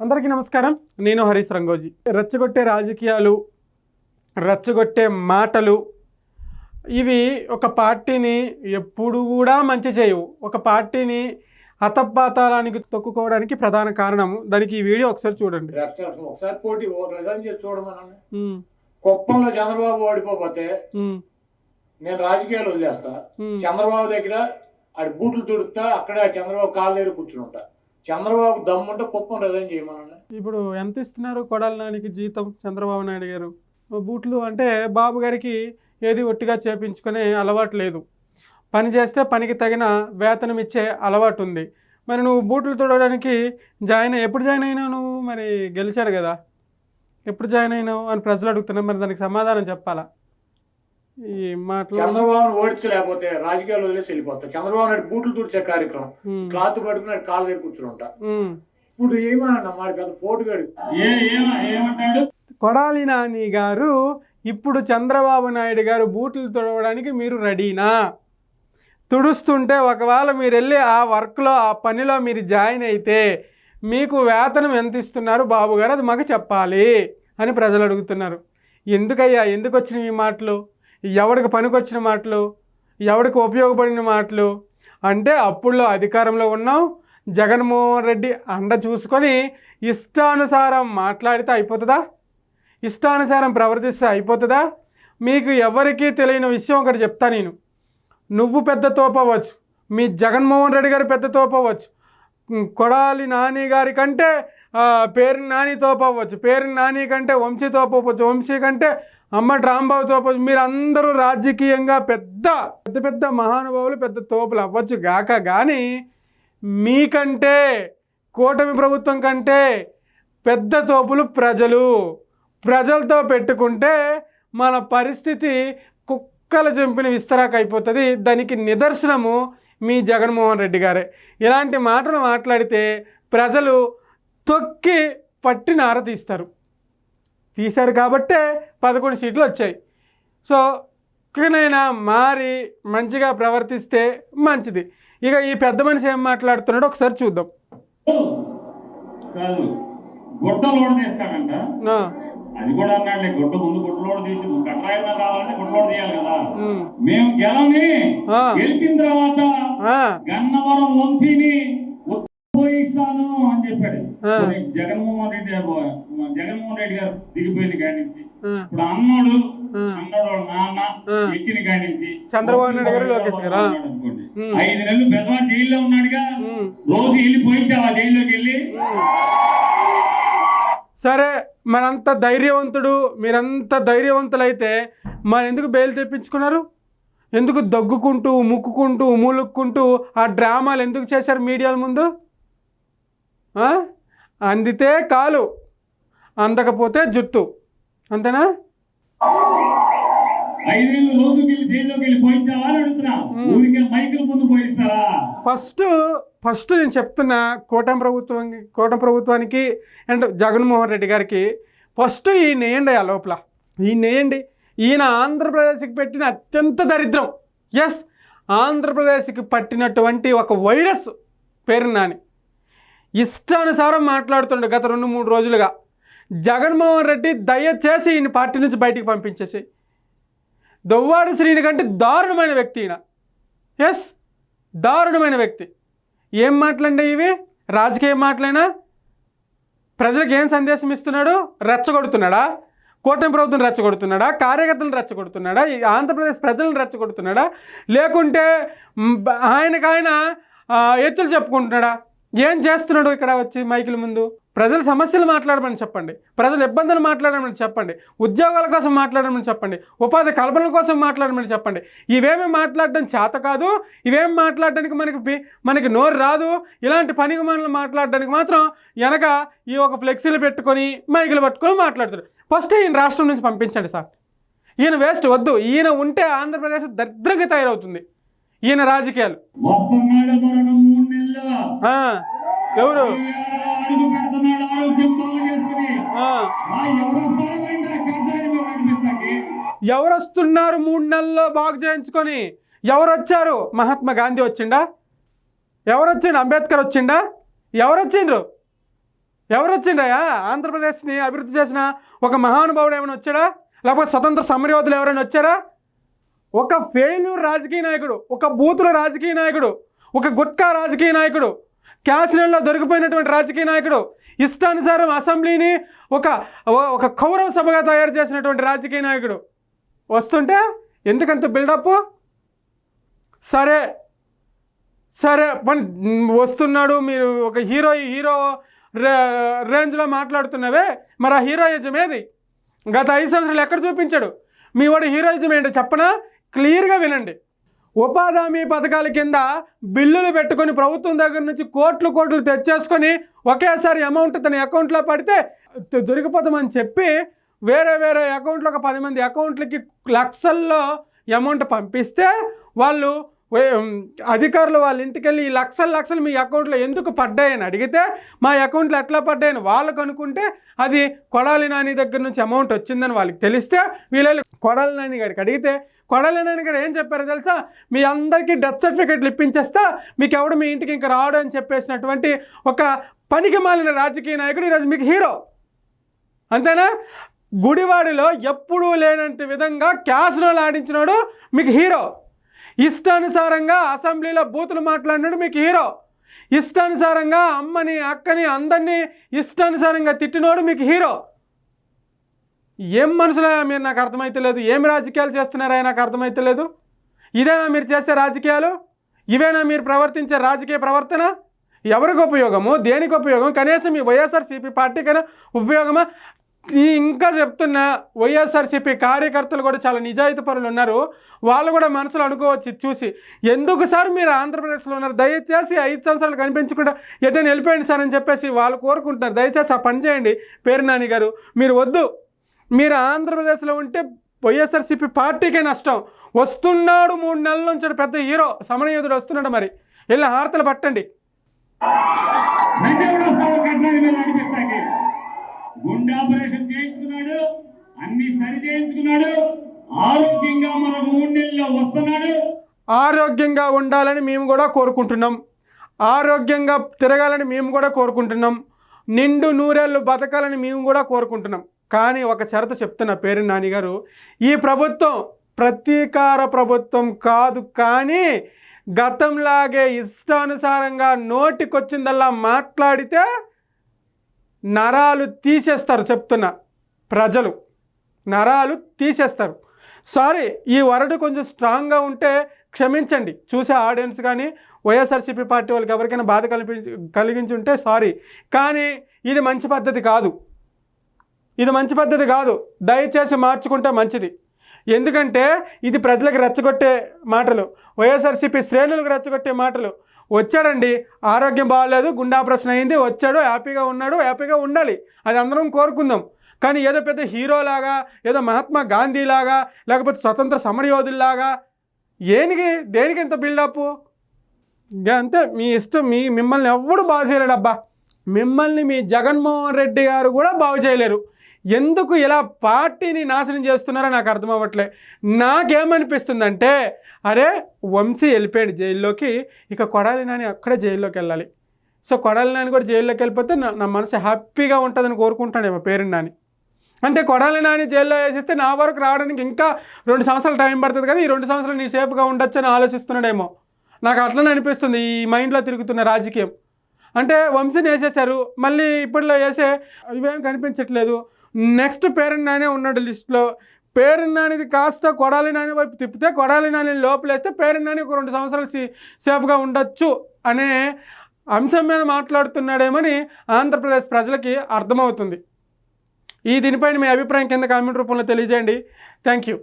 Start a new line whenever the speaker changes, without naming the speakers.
అందరికీ నమస్కారం. నేను హరీష్ రంగోజీ. రెచ్చగొట్టే రాజకీయాలు రెచ్చగొట్టే మాటలు ఇవి ఒక పార్టీని ఎప్పుడు కూడా మంచి చేయవు. ఒక పార్టీని హతపాతాలానికి తొక్కుకోవడానికి ప్రధాన కారణం. దానికి ఈ వీడియో ఒకసారి చూడండి.
ఒకసారి పోటీ కుప్పంలో చంద్రబాబు ఓడిపోతే నేను రాజకీయాలు వదిలేస్తా. చంద్రబాబు దగ్గర ఆడి బూట్లు తుడుతా అక్కడే చంద్రబాబు కాళ్ళ దగ్గర కూర్చుని ఉంటా. చంద్రబాబు దమ్ముంటే కుప్పం రిజైన్ చేయమనండి
ఇప్పుడు ఎంత ఇస్తున్నారు కొడాలి నానికి జీతం చంద్రబాబు నాయుడు గారు? బూట్లు అంటే బాబు గారికి ఏది ఒట్టిగా చేపించుకునే అలవాటు లేదు. పని చేస్తే పనికి తగిన వేతనం ఇచ్చే అలవాటు ఉంది. మరి నువ్వు బూట్లు తుడవడానికి జాయిన్ ఎప్పుడు జాయిన్ అయినావు? నువ్వు మరి గెలిచాడు కదా. ఎప్పుడు జాయిన్ అయినావు అని ప్రజలు అడుగుతున్నావు మరి దానికి సమాధానం చెప్పాలా?
చంద్రబాబును ఓడించలేకపోతే రాజకీయాలు వదిలేసి వెళ్ళిపోతా చంద్రబాబు నాయుడు బూట్లు తుడిచే కార్యక్రమం. క్లాత్ పట్టుకుని కాళ్ళ దగ్గర కూర్చుని ఉంటా
ఉమ్.
ఇప్పుడు ఏమన్నా మాడి పెద్ద పోటుగాడు ఏమంటాడు?
కొడాలి నాని గారు ఇప్పుడు చంద్రబాబు నాయుడు గారు బూట్లు తుడవడానికి మీరు రెడీనా? తుడుస్తుంటే ఒకవేళ మీరు వెళ్ళి ఆ వర్క్లో ఆ పనిలో మీరు జాయిన్ అయితే మీకు వేతనం ఎంత ఇస్తున్నారు బాబు గారు? అది మాకు చెప్పాలి అని ప్రజలు అడుగుతున్నారు. ఎందుకయ్యా? ఎందుకు వచ్చిన ఈ మాటలు? ఎవడికి పనికొచ్చిన మాటలు ఎవడికి ఉపయోగపడిన మాటలు? అంటే అప్పుల్లో అధికారంలో ఉన్నాం. జగన్మోహన్ రెడ్డి అండ చూసుకొని ఇష్టానుసారం మాట్లాడితే అయిపోతుందా? ఇష్టానుసారం ప్రవర్తిస్తే అయిపోతుందా? మీకు ఎవరికీ తెలియని విషయం ఒకటి చెప్తా నేను. నువ్వు పెద్ద తోపవచ్చు మీ జగన్మోహన్ రెడ్డి గారు పెద్ద తోపవచ్చు కొడాలి నాని గారి కంటే పేరు నాని తోపవచ్చు పేరు నాని కంటే వంశీ తోపవచ్చు వంశీ కంటే అమ్మ రాంబాబు తోపవచ్చు మీరు అందరూ రాజకీయంగా పెద్ద పెద్ద పెద్ద మహానుభావులు పెద్ద తోపులు అవ్వచ్చు గాక కానీ మీకంటే కూటమి ప్రభుత్వం కంటే పెద్ద తోపులు ప్రజలు. ప్రజలతో పెట్టుకుంటే మన పరిస్థితి కుక్కల చంపిన విస్తరాకు అయిపోతుంది దానికి నిదర్శనము మీ జగన్మోహన్ రెడ్డి గారే. ఇలాంటి మాటలు మాట్లాడితే ప్రజలు తొక్కి పట్టి నార తీస్తారు. తీశారు కాబట్టే పదకొండు సీట్లు వచ్చాయి. సో ఇకనైనా మారి మంచిగా ప్రవర్తిస్తే మంచిది. ఇక ఈ పెద్ద మనిషి ఏం మాట్లాడుతున్నాడో ఒకసారి చూద్దాం.
అది కూడా అన్నాడులే గుడ్డ ముందు తీసి లోడ్ తీయాలి కదా. మేము గెలని గెలిచిన తర్వాత గన్నవరం వంశీని పోయిస్తాను అని చెప్పాడు. జగన్మోహన్ రెడ్డి జగన్మోహన్ రెడ్డి గారు దిగిపోయింది కాడి నుంచి. ఇప్పుడు అన్నోడు. అన్నోడు నాన్న. ఎక్కిన కాడి నుంచి.
చంద్రబాబు నాయుడు గారు, లోకేష్ గారు.
ఐదు నెలలు బెజవా జైల్లో ఉన్నాడుగా. రోజు వెళ్ళి పోయించావా జైల్లోకి వెళ్ళి?
సరే మరంత ధైర్యవంతుడు మీరంత ధైర్యవంతులైతే మరి ఎందుకు బెయిల్ తెప్పించుకున్నారు? ఎందుకు దగ్గుకుంటూ ముక్కుకుంటూ మూలుక్కుంటూ ఆ డ్రామాలు ఎందుకు చేశారు మీడియాల ముందు? అందితే కాలు అందకపోతే జుట్టు. అంతేనా? ఫస్ట్ ఫస్ట్ నేను చెప్తున్నా కూటమి ప్రభుత్వం కూటమి ప్రభుత్వానికి అండ్ జగన్మోహన్ రెడ్డి గారికి ఫస్ట్ ఈ నేయండి ఆ లోపల. ఈ నేయండి. ఈయన ఆంధ్రప్రదేశ్కి పెట్టిన అత్యంత దరిద్రం. ఎస్ ఆంధ్రప్రదేశ్కి పట్టినటువంటి ఒక వైరస్ పేరు నాని ఇష్టానుసారం మాట్లాడుతుండే గత రెండు మూడు రోజులుగా. జగన్మోహన్ రెడ్డి దయచేసి ఈయన పార్టీ నుంచి బయటికి పంపించేసి దొవ్వాడు శ్రీని కంటే దారుణమైన వ్యక్తి ఈయన. ఎస్ దారుణమైన వ్యక్తి. ఏం మాటలండి ఇవి? రాజకీయ మాటలైనా ప్రజలకు ఏం సందేశం ఇస్తున్నాడు? రెచ్చగొడుతున్నాడా? కూటమి ప్రభుత్వం రెచ్చగొడుతున్నాడా? కార్యకర్తలను రెచ్చగొడుతున్నాడా? ఈ ఆంధ్రప్రదేశ్ ప్రజలను రెచ్చగొడుతున్నాడా? లేకుంటే ఆయనకాయన ఎత్తులు చెప్పుకుంటున్నాడా? ఏం చేస్తున్నాడు ఇక్కడ వచ్చి మైకుల ముందు? ప్రజల సమస్యలు మాట్లాడమని చెప్పండి. ప్రజల ఇబ్బందులు మాట్లాడమని చెప్పండి. ఉద్యోగాల కోసం మాట్లాడమని చెప్పండి. ఉపాధి కల్పన కోసం మాట్లాడమని చెప్పండి. ఇవేమి మాట్లాడడం చేత కాదు. ఇవేం మాట్లాడడానికి మనకి మనకి నోరు రాదు. ఇలాంటి పనికి మనల్ని మాట్లాడడానికి మాత్రం వెనక ఈ ఒక ఫ్లెక్సీలు పెట్టుకొని మైకులు పట్టుకొని మాట్లాడుతారు ఫస్ట్ ఈయన రాష్ట్రం నుంచి పంపించండి సార్. ఈయన వేస్ట్ వద్దు. ఈయన ఉంటే ఆంధ్రప్రదేశ్ దరిద్రంగా తయారవుతుంది. ఈయన రాజకీయాలు. ఎవరు?
ఎవరొస్తున్నారు ఎవరు
వస్తున్నారు మూడు నెలల్లో బాగు చేయించుకొని? ఎవరు వచ్చారు మహాత్మా గాంధీ వచ్చిండా? ఎవరు వచ్చిండు అంబేద్కర్ వచ్చిండా? ఎవరు వచ్చిండ్రు ఎవరు వచ్చిండ్రయ్యా ఆంధ్రప్రదేశ్ని అభివృద్ధి చేసిన ఒక మహానుభావుడు ఏమైనా వచ్చాడా? లేకపోతే స్వతంత్ర సమరయోధులు ఎవరైనా వచ్చారా? ఒక ఫెయిల్యూర్ రాజకీయ నాయకుడు ఒక బూతుల రాజకీయ నాయకుడు ఒక గుట్కా రాజకీయ నాయకుడు క్యాసినల్లో దొరికిపోయినటువంటి రాజకీయ నాయకుడు ఇష్టానుసారం అసెంబ్లీని ఒక ఒక కౌరవ సభగా తయారు చేసినటువంటి రాజకీయ నాయకుడు వస్తుంటే ఎందుకంత బిల్డప్? సరే సరే పని వస్తున్నాడు మీరు ఒక హీరో హీరో రే రేంజ్లో మాట్లాడుతున్నవే మరి ఆ హీరోయిజం ఏది? గత ఐదు సంవత్సరాలు ఎక్కడ చూపించాడు? మీ వాడు హీరోయిజం ఏంటో చెప్పనా? క్లియర్గా వినండి. ఉపాధి హామీ పథకాల కింద బిల్లులు పెట్టుకొని ప్రభుత్వం దగ్గర నుంచి కోట్లు కోట్లు తెచ్చేసుకొని ఒకేసారి అమౌంట్ తన అకౌంట్లో పడితే దొరికిపోతామని చెప్పి వేరే వేరే అకౌంట్లో ఒక పది మంది అకౌంట్లకి లక్షల్లో అమౌంట్ పంపిస్తే వాళ్ళు అధికారులు వాళ్ళ ఇంటికి వెళ్ళి ఈ లక్షల లక్షలు మీ అకౌంట్లో ఎందుకు పడ్డాయని అడిగితే మా అకౌంట్లో ఎట్లా పడ్డాయని వాళ్ళకు అనుకుంటే అది కొడాలి నాని దగ్గర నుంచి అమౌంట్ వచ్చిందని వాళ్ళకి తెలిస్తే వీళ్ళు కొడాలి నాని గారికి అడిగితే కొడాలి గారు ఏం చెప్పారో తెలుసా? మీ అందరికీ డెత్ సర్టిఫికెట్లు ఇప్పించేస్తా మీకు ఎవడు మీ ఇంటికి ఇంకా రావడం అని చెప్పేసినటువంటి ఒక పనికి మాలిన రాజకీయ నాయకుడు ఈరోజు మీకు హీరో. అంతేనా? గుడివాడిలో ఎప్పుడూ లేనంటి విధంగా క్యాస్రోలు ఆడించినాడు మీకు హీరో. ఇష్టానుసారంగా అసెంబ్లీలో బూతులు మాట్లాడినాడు మీకు హీరో. ఇష్టానుసారంగా అమ్మని అక్కని అందరినీ ఇష్టానుసారంగా తిట్టినోడు మీకు హీరో. ఏం మనుషులా మీరు? నాకు అర్థమైతలేదు ఏం రాజకీయాలు చేస్తున్నారా నాకు అర్థమవుతలేదు ఇదేనా మీరు చేసే రాజకీయాలు? ఇవేనా మీరు ప్రవర్తించే రాజకీయ ప్రవర్తన? ఎవరికి ఉపయోగము? దేనికి ఉపయోగం? కనీసం ఈ వైఎస్ఆర్సీపీ పార్టీకైనా ఉపయోగమా? ఈ ఇంకా చెప్తున్నా వైఎస్ఆర్సీపీ కార్యకర్తలు కూడా చాలా నిజాయితీ పరులు ఉన్నారు. వాళ్ళు కూడా మనసులో అనుకోవచ్చు చూసి. ఎందుకు సార్ మీరు ఆంధ్రప్రదేశ్లో ఉన్నారు? దయచేసి ఐదు సంవత్సరాలు కనిపించకుండా ఎటైనా వెళ్ళిపోయింది సార్ అని చెప్పేసి వాళ్ళు కోరుకుంటున్నారు. దయచేసి ఆ పని చేయండి. పేరు నాని గారు మీరు వద్దు. మీరు ఆంధ్రప్రదేశ్లో ఉంటే వైఎస్ఆర్సీపీ పార్టీకే నష్టం. వస్తున్నాడు మూడు నెలల నుంచి పెద్ద హీరో. సమరయోధుడు వస్తున్నాడు మరి. వెళ్ళి హారతలు పట్టండి.
ఆపరేషన్ చేయించుకున్నాడు. అన్ని సరి చేయించుకున్నాడు. ఆరోగ్యంగా మన మూడు నెలల్లో వస్తున్నాడు.
ఆరోగ్యంగా ఉండాలని మేము కూడా కోరుకుంటున్నాం. ఆరోగ్యంగా తిరగాలని మేము కూడా కోరుకుంటున్నాం. నిండు నూరేళ్ళు బతకాలని మేము కూడా కోరుకుంటున్నాం. కానీ ఒక షరతు చెప్తున్న పేరు నానిగారు ఈ ప్రభుత్వం ప్రతీకార ప్రభుత్వం కాదు కానీ గతంలాగే ఇష్టానుసారంగా నోటికొచ్చిందల్లా మాట్లాడితే నరాలు తీసేస్తారు చెప్తున్నా ప్రజలు. నరాలు తీసేస్తారు. సారీ ఈ వరడు కొంచెం స్ట్రాంగ్గా ఉంటే క్షమించండి. చూసే ఆడియన్స్ కానీ వైఎస్ఆర్సీపీ పార్టీ వాళ్ళకి ఎవరికైనా బాధ కల్పించి కలిగించి ఉంటే సారీ. కానీ ఇది మంచి పద్ధతి కాదు. ఇది మంచి పద్ధతి కాదు. దయచేసి మార్చుకుంటే మంచిది. ఎందుకంటే ఇది ప్రజలకు రెచ్చగొట్టే మాటలు. వైఎస్ఆర్సీపీ శ్రేణులకు రెచ్చగొట్టే మాటలు. వచ్చాడండి ఆరోగ్యం బాగాలేదు గుండె ఆపరేషన్ అయింది వచ్చాడు హ్యాపీగా ఉన్నాడు హ్యాపీగా ఉండాలి. అది అందరం కోరుకుందాం. కానీ ఏదో పెద్ద హీరోలాగా ఏదో మహాత్మా గాంధీలాగా లేకపోతే స్వతంత్ర సమరయోధుల్లాగా ఏనికి దేనికి ఇంత బిల్డప్ అంతే. మీ ఇష్టం మీ మిమ్మల్ని ఎవ్వడు బాగు చేయలేడబ్బా. మిమ్మల్ని మీ జగన్మోహన్ రెడ్డి గారు కూడా బాగు చేయలేరు. ఎందుకు ఇలా పార్టీని నాశనం చేస్తున్నారో నాకు అర్థం అవ్వట్లే. నాకేమనిపిస్తుందంటే అరే వంశీ వెళ్ళిపోయాడు జైల్లోకి ఇక కొడాలి నాని అక్కడే జైల్లోకి వెళ్ళాలి. సో కొడాలి నాని కూడా జైల్లోకి వెళ్ళిపోతే నా నా మనసు హ్యాపీగా ఉంటుందని కోరుకుంటాడేమో పేరు నాని. అంటే కొడాలి నాని జైల్లో వేసేస్తే నా వరకు రావడానికి ఇంకా రెండు సంవత్సరాలు టైం పడుతుంది కానీ ఈ రెండు సంవత్సరాలు నీ సేఫ్గా ఉండొచ్చు అని ఆలోచిస్తున్నాడేమో. నాకు అట్లనే అనిపిస్తుంది ఈ మైండ్లో తిరుగుతున్న రాజకీయం. అంటే వంశీని వేసేశారు మళ్ళీ ఇప్పట్లో వేసే ఇవేం కనిపించట్లేదు. నెక్స్ట్ పేరెంట్ నానే ఉన్నాడు లిస్ట్లో పేరున్నానిది నానిది కాస్త కొడాలి నాని వైపు తిప్పితే కొడాలి నాని లోపలేస్తే పేరున్నాని ఒక రెండు సంవత్సరాలు సేఫ్గా ఉండొచ్చు అనే అంశం మీద మాట్లాడుతున్నాడేమని ఆంధ్రప్రదేశ్ ప్రజలకి అర్థమవుతుంది. ఈ దీనిపైన మీ అభిప్రాయం కింద కామెంట్ రూపంలో తెలియజేయండి. Thank you.